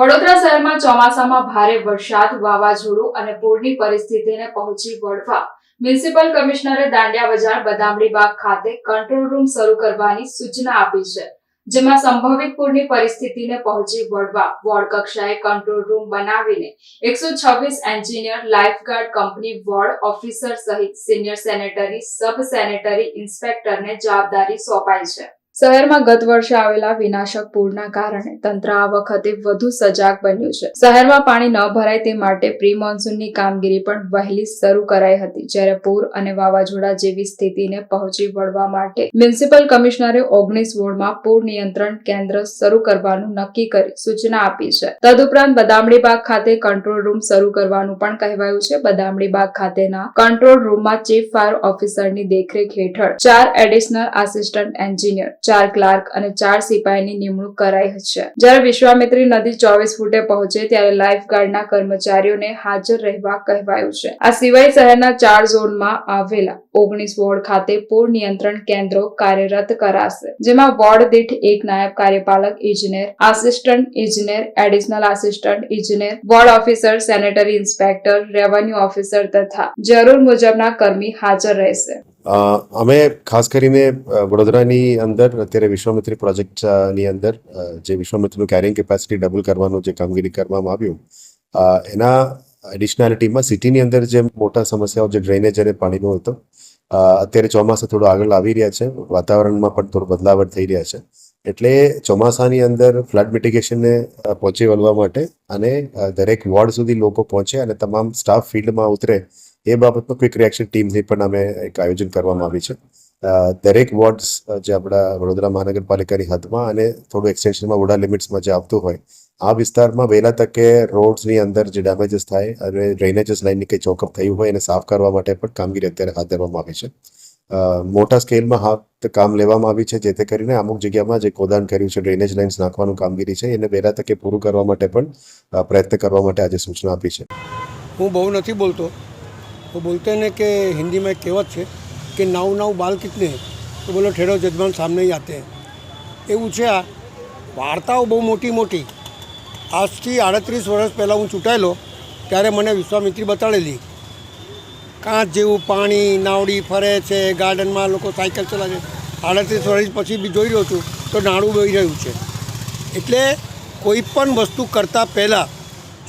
વડોદરા શહેરમાં ચોમાસામાં ભારે વરસાદ, વાવાઝોડું અને પૂરની પરિસ્થિતિને પહોંચી વળવા મ્યુનિસિપલ કમિશનરે દાંડિયા બજાર, બદામડી બાગ ખાતે કંટ્રોલ રૂમ શરૂ કરવાની સૂચના આપી છે, જેમાં સંભવિત પૂરની પરિસ્થિતિને પહોંચી વળવા વોર્ડ કક્ષાએ કંટ્રોલ રૂમ બનાવીને એકસો છવ્વીસ engineer, lifeguard company, ward officer સહિત સિનિયર સેનેટરી સબ સેનેટરી ઇન્સ્પેક્ટરને જવાબદારી સોંપાઈ છે. શહેરમાં ગત વર્ષે આવેલા વિનાશક પૂરના કારણે તંત્ર આ વખતે વધુ સજાગ બન્યું છે. શહેરમાં પાણી ન ભરાય તે માટે પ્રી મોન્સૂનની કામગીરી પણ વહેલી શરૂ કરાઈ હતી, જ્યારે પૂર અને વાવાઝોડા જેવી સ્થિતિને પહોંચી વળવા માટે મ્યુનિસિપલ કમિશનરે ઓગણીસ વોર્ડમાં પૂર નિયંત્રણ કેન્દ્ર શરૂ કરવાનું નક્કી કરી સૂચના આપી છે. તદુપરાંત બદામડી બાગ ખાતે કંટ્રોલ રૂમ શરૂ કરવાનું પણ કહેવાયું છે. બદામડી બાગ ખાતેના કંટ્રોલ રૂમમાં ચીફ ફાયર ઓફિસરની દેખરેખ હેઠળ ચાર એડિશનલ આસિસ્ટન્ટ એન્જિનિયર ચાર ક્લાર્ક અને ચાર સિપાહીની નિમણૂક કરાઈ છે જ્યારે વિશ્વામિત્રી નદી ચોવીસ ફૂટે પહોંચે ત્યારે લાઇફ ગાર્ડના કર્મચારીઓને હાજર રહેવા કહેવાયું છે. આ સિવાય શહેરના ચાર ઝોનમાં આવેલા ઓગણીસ વોર્ડ ખાતે પૂર નિયંત્રણ કેન્દ્રો કાર્યરત કરાશે, જેમાં વોર્ડ દીઠ એક નાયબ કાર્યપાલક ઇજનેર, આસિસ્ટન્ટ ઇજનેર, એડિશનલ આસિસ્ટન્ટ ઇજનેર, ward officer, sanitary inspector, revenue officer તથા જરૂર મુજબના કર્મી હાજર રહેશે. અમે ખાસ કરીને વડોદરાની અંદર, અત્યારે વિશ્વામિત્રી પ્રોજેક્ટની અંદર જે વિશ્વામિત્રનું કેરિંગ કેપેસિટી ડબલ કરવાનું જે કામગીરી કરવામાં આવ્યું એના એડિશનાલિટીમાં સિટીની અંદર જે મોટા સમસ્યાઓ, જે ડ્રેનેજ અને પાણીનો હતો અત્યારે ચોમાસા થોડું આગળ આવી રહ્યા છે, વાતાવરણમાં પણ થોડો બદલાવટ થઈ રહ્યા છે, એટલે ચોમાસાની અંદર ફ્લડ મિટિગેશનને પહોંચી વળવા માટે અને દરેક વોર્ડ સુધી લોકો પહોંચે અને તમામ સ્ટાફ ફિલ્ડમાં ઉતરે એ બાબતમાં ક્વિક રિએક્શન ટીમથી પણ અમે એક આયોજન કરવામાં આવી છે. દરેક વોર્ડ્સ જે આપણા વડોદરા મહાનગરપાલિકાની હદમાં અને થોડું એક્સટેન્શનમાં વોડા લિમિટ્સમાં જે આવતું હોય, આ વિસ્તારમાં વહેલા તકે રોડ્સની અંદર જે ડેમેજીસ થાય અને ડ્રેનેજીસ લાઇનની કંઈ ચોકઅપ થયું હોય એને સાફ કરવા માટે પણ કામગીરી અત્યારે હાથ ધરવામાં આવી છે. મોટા સ્કેલમાં હાથ કામ લેવામાં આવી છે, જેથી કરીને અમુક જગ્યામાં જે ખોદાણ કર્યું છે ડ્રેનેજ લાઇન્સ નાખવાનું કામગીરી છે, એને વહેલા તકે પૂરું કરવા માટે પણ પ્રયત્ન કરવા માટે આજે સૂચના આપી છે. હું બહુ નથી બોલતો. તો बोलते हैं કે હિન્દીમાં એક કહેવત છે કે નાવ નાવ બાલ કિતને તો બોલો ઠેડો જજમાન સામે આતે એવું છે આ. વાર્તાઓ બહુ મોટી મોટી. આજથી આડત્રીસ વર્ષ પહેલાં હું ચૂંટાયેલો, ત્યારે મને વિશ્વામિત્રી બતાડેલી. કાંચ જેવું પાણી, નાવડી ફરે છે, ગાર્ડનમાં લોકો સાયકલ ચલાવે છે. આડત્રીસ વર્ષ પછી બી જોઈ રહ્યો છું, તો નાણું બોઈ રહ્યું છે. એટલે કોઈ પણ વસ્તુ કરતાં પહેલાં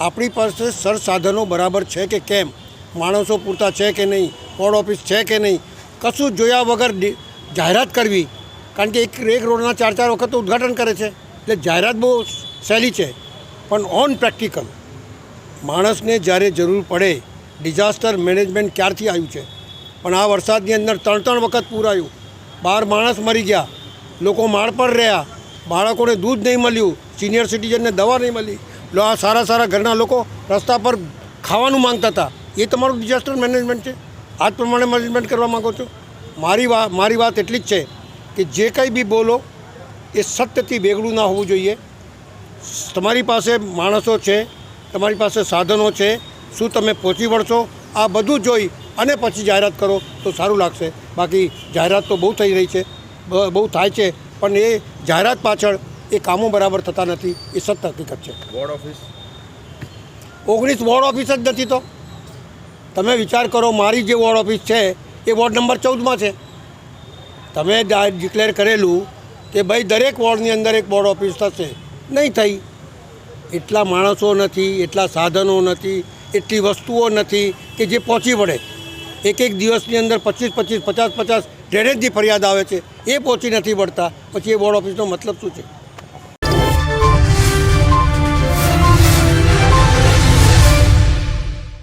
આપણી પાસે સરસાધનો બરાબર છે કે કેમ? માણસો પૂરતા છે કે નહીં? વોર્ડ ઓફિસ છે કે નહીં? કશું જોયા વગર જાહેરાત કરવી. કારણ કે એક એક રોડના ચાર ચાર વખત ઉદ્ઘાટન કરે છે. એટલે જાહેરાત બહુ સહેલી છે. પણ ઓન પ્રેક્ટિકલ માણસને જ્યારે જરૂર પડે ડિઝાસ્ટર મેનેજમેન્ટ ક્યારથી આવ્યું છે? પણ આ વરસાદની અંદર ત્રણ ત્રણ વખત પૂર આવ્યું બાર માણસ મરી ગયા. લોકો માળ પર રહ્યા. બાળકોને દૂધ નહીં મળ્યું. સિનિયર સિટીઝનને દવા નહીં મળી. આ સારા સારા ઘરના લોકો રસ્તા પર ખાવાનું માંગતા હતા. એ તમારું ડિઝાસ્ટર મેનેજમેન્ટ છે. આ જ પ્રમાણે મેનેજમેન્ટ કરવા માગો છો. મારી વાત મારી વાત એટલી જ છે કે જે કંઈ બી બોલો એ સત્યથી બેગડું ના હોવું જોઈએ. તમારી પાસે માણસો છે તમારી પાસે સાધનો છે શું તમે પહોંચી વળશો આ બધું જોઈ અને પછી જાહેરાત કરો તો સારું લાગશે. બાકી જાહેરાત તો બહુ થઈ રહી છે બહુ થાય છે પણ એ જાહેરાત પાછળ એ કામો બરાબર થતા નથી એ સત્ય હકીકત છે. વોર્ડ ઓફિસ ઓગણીસ વોર્ડ ઓફિસ જ નથી તો. તમે વિચાર કરો, મારી જે વોર્ડ ઓફિસ છે, એ વોર્ડ નંબર ચૌદમાં છે. તમે ડિક્લેર કરેલું કે ભાઈ, દરેક વોર્ડની અંદર એક વોર્ડ ઓફિસ થશે. નહીં થઈ. એટલા માણસો નથી, એટલા સાધનો નથી, એટલી વસ્તુઓ નથી કે જે પહોંચી વળે. એક એક દિવસની અંદર પચીસ પચીસ, પચાસ પચાસ, ડ્રેનેજની ફરિયાદ આવે છે. એ પહોંચી નથી પડતા પછી એ વોર્ડ ઓફિસનો મતલબ શું છે?